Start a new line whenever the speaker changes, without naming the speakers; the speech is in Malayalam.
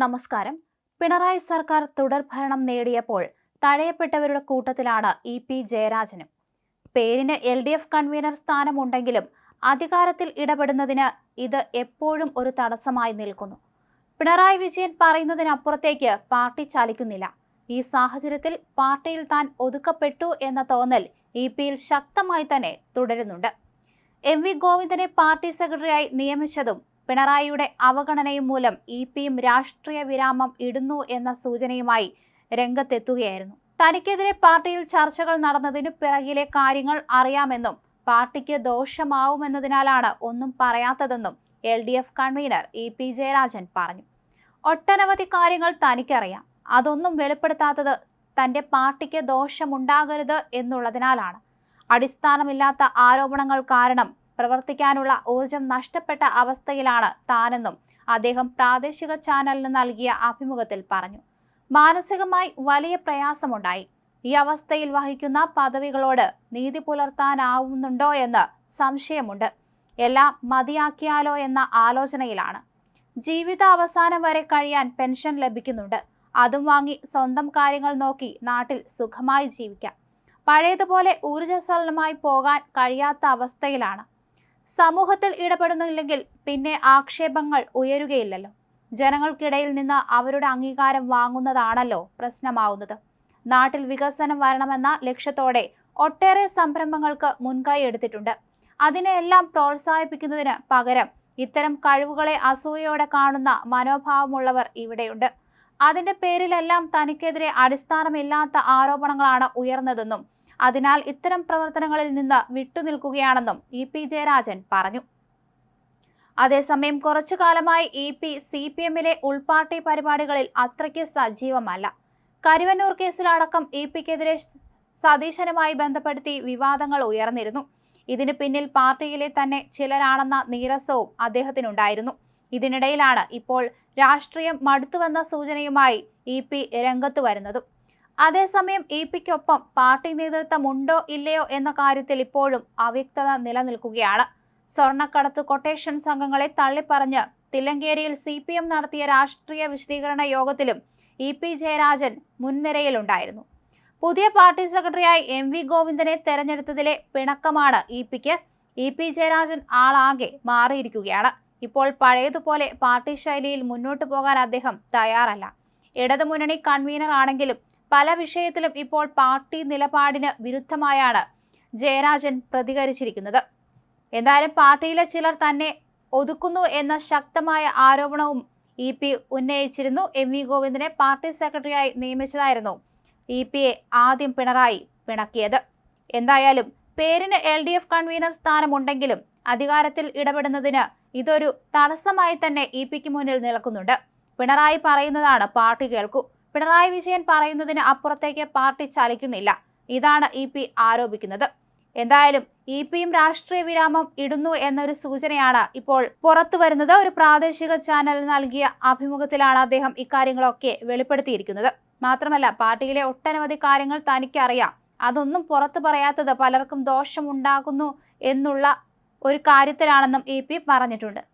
നമസ്കാരം. പിണറായി സർക്കാർ തുടർ ഭരണം നേടിയപ്പോൾ തഴയപ്പെട്ടവരുടെ കൂട്ടത്തിലാണ് ഇ പി ജയരാജനും. പേരിന് എൽ ഡി എഫ് കൺവീനർ സ്ഥാനമുണ്ടെങ്കിലും അധികാരത്തിൽ ഇടപെടുന്നതിന് ഇത് എപ്പോഴും ഒരു തടസ്സമായി നിൽക്കുന്നു. പിണറായി വിജയൻ പറയുന്നതിനപ്പുറത്തേക്ക് പാർട്ടി ചലിക്കുന്നില്ല. ഈ സാഹചര്യത്തിൽ പാർട്ടിയിൽ താൻ ഒതുക്കപ്പെട്ടു എന്ന തോന്നൽ ഇ പിയിൽ ശക്തമായി തന്നെ തുടരുന്നുണ്ട്. എം വി ഗോവിന്ദനെ പാർട്ടി സെക്രട്ടറിയായി നിയമിച്ചതും പിണറായിയുടെ അവഗണനയും മൂലം ഇ പിയും രാഷ്ട്രീയ വിരാമം ഇടുന്നു എന്ന സൂചനയുമായി രംഗത്തെത്തുകയായിരുന്നു. തനിക്കെതിരെ പാർട്ടിയിൽ ചർച്ചകൾ നടന്നതിനു പിറകിലെ കാര്യങ്ങൾ അറിയാമെന്നും പാർട്ടിക്ക് ദോഷമാവുമെന്നതിനാലാണ് ഒന്നും പറയാത്തതെന്നും L D F convener E P Jayarajan പറഞ്ഞു. ഒട്ടനവധി കാര്യങ്ങൾ തനിക്കറിയാം. അതൊന്നും വെളിപ്പെടുത്താത്തത് തന്റെ പാർട്ടിക്ക് ദോഷമുണ്ടാകരുത് എന്നുള്ളതിനാലാണ്. അടിസ്ഥാനമില്ലാത്ത ആരോപണങ്ങൾ കാരണം പ്രവർത്തിക്കാനുള്ള ഊർജം നഷ്ടപ്പെട്ട അവസ്ഥയിലാണ് താനെന്നും അദ്ദേഹം പ്രാദേശിക ചാനലിന് നൽകിയ അഭിമുഖത്തിൽ പറഞ്ഞു. മാനസികമായി വലിയ പ്രയാസമുണ്ടായി. ഈ അവസ്ഥയിൽ വഹിക്കുന്ന പദവികളോട് നീതി പുലർത്താനാവുന്നുണ്ടോ എന്ന് സംശയമുണ്ട്. എല്ലാം മതിയാക്കിയാലോ എന്ന ആലോചനയിലാണ്. ജീവിത അവസാനം വരെ കഴിയാൻ പെൻഷൻ ലഭിക്കുന്നുണ്ട്. അതും വാങ്ങി സ്വന്തം കാര്യങ്ങൾ നോക്കി നാട്ടിൽ സുഖമായി ജീവിക്കാം. പഴയതുപോലെ ഊർജസ്വലമായി പോകാൻ കഴിയാത്ത അവസ്ഥയിലാണ്. സമൂഹത്തിൽ ഇടപെടുന്നില്ലെങ്കിൽ പിന്നെ ആക്ഷേപങ്ങൾ ഉയരുകയില്ലല്ലോ. ജനങ്ങൾക്കിടയിൽ നിന്ന് അവരുടെ അംഗീകാരം വാങ്ങുന്നതാണല്ലോ പ്രശ്നമാവുന്നത്. നാട്ടിൽ വികസനം വരണമെന്ന ലക്ഷ്യത്തോടെ ഒട്ടേറെ സംരംഭങ്ങൾക്ക് മുൻകൈ എടുത്തിട്ടുണ്ട്. അതിനെയെല്ലാം പ്രോത്സാഹിപ്പിക്കുന്നതിന് പകരം ഇത്തരം കഴിവുകളെ അസൂയയോടെ കാണുന്ന മനോഭാവമുള്ളവർ ഇവിടെയുണ്ട്. അതിന്റെ പേരിലെല്ലാം തനിക്കെതിരെ അടിസ്ഥാനമില്ലാത്ത ആരോപണങ്ങളാണ് ഉയർന്നതെന്നും അതിനാൽ ഇത്തരം പ്രവർത്തനങ്ങളിൽ നിന്ന് വിട്ടുനിൽക്കുകയാണെന്നും ഇ പി ജയരാജൻ പറഞ്ഞു. അതേസമയം കുറച്ചു കാലമായി ഇ പി സി പി എമ്മിലെ ഉൾപാർട്ടി പരിപാടികളിൽ അത്രയ്ക്ക് സജീവമല്ല. കരുവന്നൂർ കേസിലടക്കം ഇ പിക്കെതിരെ സതീശനുമായി ബന്ധപ്പെടുത്തി വിവാദങ്ങൾ ഉയർന്നിരുന്നു. ഇതിനു പിന്നിൽ പാർട്ടിയിലെ തന്നെ ചിലരാണെന്ന നീരസവും അദ്ദേഹത്തിനുണ്ടായിരുന്നു. ഇതിനിടയിലാണ് ഇപ്പോൾ രാഷ്ട്രീയം മടുത്തുവെന്ന സൂചനയുമായി ഇ പി രംഗത്ത് വരുന്നതും. അതേസമയം ഇ പിക്കൊപ്പം പാർട്ടി നേതൃത്വം ഉണ്ടോ ഇല്ലയോ എന്ന കാര്യത്തിൽ ഇപ്പോഴും അവ്യക്തത നിലനിൽക്കുകയാണ്. സ്വർണക്കടത്ത് കൊട്ടേഷൻ സംഘങ്ങളെ തള്ളിപ്പറഞ്ഞ് തില്ലങ്കേരിയിൽ സി പി എം നടത്തിയ രാഷ്ട്രീയ വിശദീകരണ യോഗത്തിലും ഇ പി ജയരാജൻ മുൻനിരയിലുണ്ടായിരുന്നു. പുതിയ പാർട്ടി സെക്രട്ടറിയായി എം വി ഗോവിന്ദനെ തെരഞ്ഞെടുത്തതിലെ പിണക്കമാണ് ഇ പിക്ക്. ഇ പി ജയരാജൻ ആളാകെ മാറിയിരിക്കുകയാണ്. ഇപ്പോൾ പഴയതുപോലെ പാർട്ടി ശൈലിയിൽ മുന്നോട്ടു പോകാൻ അദ്ദേഹം തയ്യാറല്ല. ഇടതുമുന്നണി കൺവീനർ ആണെങ്കിലും പല വിഷയത്തിലും ഇപ്പോൾ പാർട്ടി നിലപാടിന് വിരുദ്ധമായാണ് ജയരാജൻ പ്രതികരിച്ചിരിക്കുന്നത്. എന്തായാലും പാർട്ടിയിലെ ചിലർ തന്നെ ഒതുക്കുന്നു എന്ന ശക്തമായ ആരോപണവും ഇ പി ഉന്നയിച്ചിരുന്നു. എം വി ഗോവിന്ദനെ പാർട്ടി സെക്രട്ടറിയായി നിയമിച്ചതായിരുന്നു ഇ പിയെ ആദ്യം പിണറായി പിണക്കിയത്. എന്തായാലും പേരിന് എൽ ഡി എഫ് കൺവീനർ സ്ഥാനമുണ്ടെങ്കിലും അധികാരത്തിൽ ഇടപെടുന്നതിന് ഇതൊരു തടസ്സമായി തന്നെ ഇ പിക്ക് മുന്നിൽ നിൽക്കുന്നുണ്ട്. പിണറായി പറയുന്നതാണ് പാർട്ടി കേൾക്കൂ. പിണറായി വിജയൻ പറയുന്നതിന് അപ്പുറത്തേക്ക് പാർട്ടി ചലിക്കുന്നില്ല. ഇതാണ് ഇ പി ആരോപിക്കുന്നത്. എന്തായാലും ഇ പിയും രാഷ്ട്രീയ വിരാമം ഇടുന്നു എന്നൊരു സൂചനയാണ് ഇപ്പോൾ പുറത്തു വരുന്നത്. ഒരു പ്രാദേശിക ചാനൽ നൽകിയ അഭിമുഖത്തിലാണ് അദ്ദേഹം ഇക്കാര്യങ്ങളൊക്കെ വെളിപ്പെടുത്തിയിരിക്കുന്നത്. മാത്രമല്ല പാർട്ടിയിലെ ഒട്ടനവധി കാര്യങ്ങൾ തനിക്കറിയാം. അതൊന്നും പുറത്തു പറയാത്തത് പലർക്കും ദോഷമുണ്ടാകുന്നു എന്നുള്ള ഒരു കാര്യത്തിലാണെന്നും ഇ പി പറഞ്ഞിട്ടുണ്ട്.